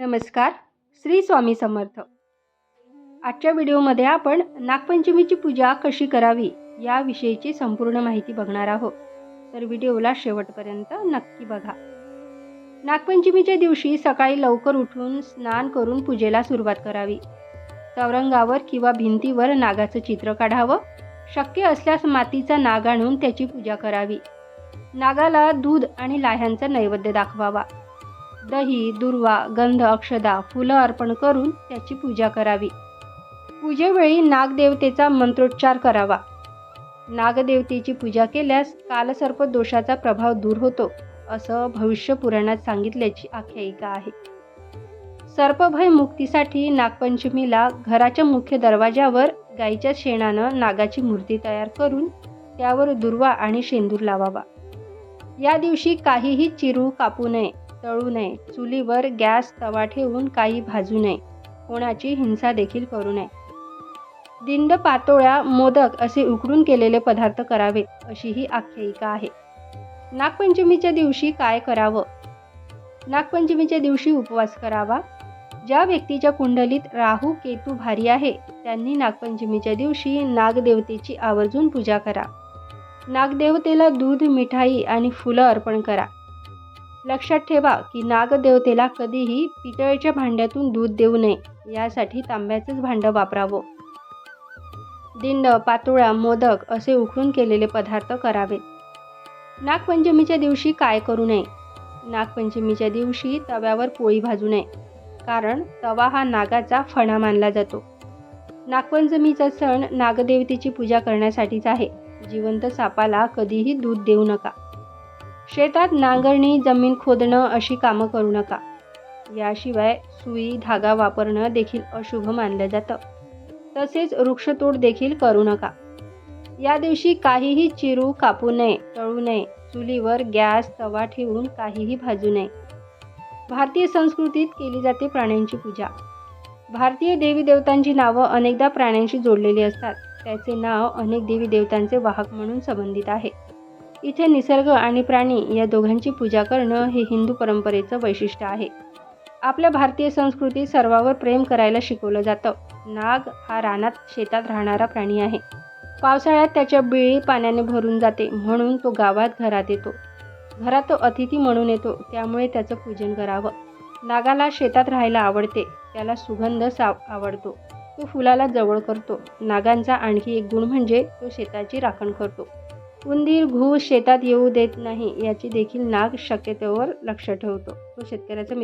नमस्कार श्री स्वामी समर्थ. आजच्या व्हिडिओमध्ये आपण नागपंचमीची पूजा कशी करावी याविषयीची संपूर्ण माहिती बघणार आहोत. तर व्हिडिओला शेवटपर्यंत नक्की बघा. नागपंचमीच्या दिवशी सकाळी लवकर उठून स्नान करून पूजेला सुरुवात करावी. चौरंगावर किंवा भिंतीवर नागाचं चित्र काढावं. शक्य असल्यास मातीचा नाग आणून त्याची पूजा करावी. नागाला दूध आणि लाह्यांचा नैवेद्य दाखवावा. दही दुर्वा गंध अक्षदा फुलं अर्पण करून त्याची पूजा करावी. पूजेवेळी नागदेवतेचा मंत्रोच्चार करावा. नागदेवतेची पूजा केल्यास कालसर्प दोषाचा प्रभाव दूर होतो असं भविष्य पुराणात सांगितल्याची आख्यायिका आहे. सर्पभय मुक्तीसाठी नागपंचमीला घराच्या मुख्य दरवाजावर गाईच्या शेणानं नागाची मूर्ती तयार करून त्यावर दुर्वा आणि शेंदूर लावावा. या दिवशी काहीही चिरू कापू नये तळू नये. चुलीवर गॅस तवा ठेवून काही भाजू नये. कोणाची हिंसा देखील करू नये. दिंड पातोळ्या मोदक असे उकडून केलेले पदार्थ करावेत अशी ही आख्यायिका आहे. नागपंचमीच्या दिवशी काय करावं? नागपंचमीच्या दिवशी उपवास करावा? ज्या व्यक्तीच्या कुंडलीत राहू केतू भारी आहे त्यांनी नागपंचमीच्या दिवशी नागदेवतेची आवर्जून पूजा करा. नागदेवतेला दूध मिठाई आणि फुलं अर्पण करा. लक्षात ठेवा की नागदेवतेला कधीही पितळेच्या भांड्यातून दूध देऊ नये. यासाठी तांब्याचंच भांडं वापरावं. दिंड पातोळा मोदक असे उकळून केलेले पदार्थ करावेत नागपंचमीच्या दिवशी काय करू नये? नागपंचमीच्या दिवशी तव्यावर पोळी भाजू नये. कारण तवा हा नागाचा फणा मानला जातो. नागपंचमीचा सण नागदेवतेची पूजा करण्यासाठीच आहे. जिवंत सापाला कधीही दूध देऊ नका. शेतात नांगरणी जमीन खोदणं अशी कामं करू नका. याशिवाय सुई धागा वापरणं देखील अशुभ मानलं जातं. तसेच वृक्षतोड देखील करू नका. या दिवशी काहीही चिरू कापू नये तळू नये. चुलीवर गॅस तवा ठेवून काहीही भाजू नये. भारतीय संस्कृतीत केली जाते प्राण्यांची पूजा. भारतीय देवी देवतांची नावं अनेकदा प्राण्यांशी जोडलेली असतात. त्याचे नाव अनेक देवी देवतांचे वाहक म्हणून संबंधित आहे. इथे निसर्ग आणि प्राणी या दोघांची पूजा करणं हे हिंदू परंपरेचं वैशिष्ट्य आहे. आपल्या भारतीय संस्कृतीत सर्वावर प्रेम करायला शिकवलं जातं. नाग हा रानात शेतात राहणारा प्राणी आहे. पावसाळ्यात त्याच्या बिळी पाण्याने भरून जाते म्हणून तो गावात घरात येतो. घरात तो अतिथी म्हणून येतो त्यामुळे त्याचं पूजन करावं. नागाला शेतात राहायला आवडते त्याला सुगंध साव आवडतो. तो फुलाला जवळ करतो. नागांचा आणखी एक गुण म्हणजे तो शेताची राखण करतो. उंदीर घूस शेतात येऊ देत नाही याची देखील नाग शक्यतेवर लक्ष ठेवतो. तो शेतकऱ्याचा मित्र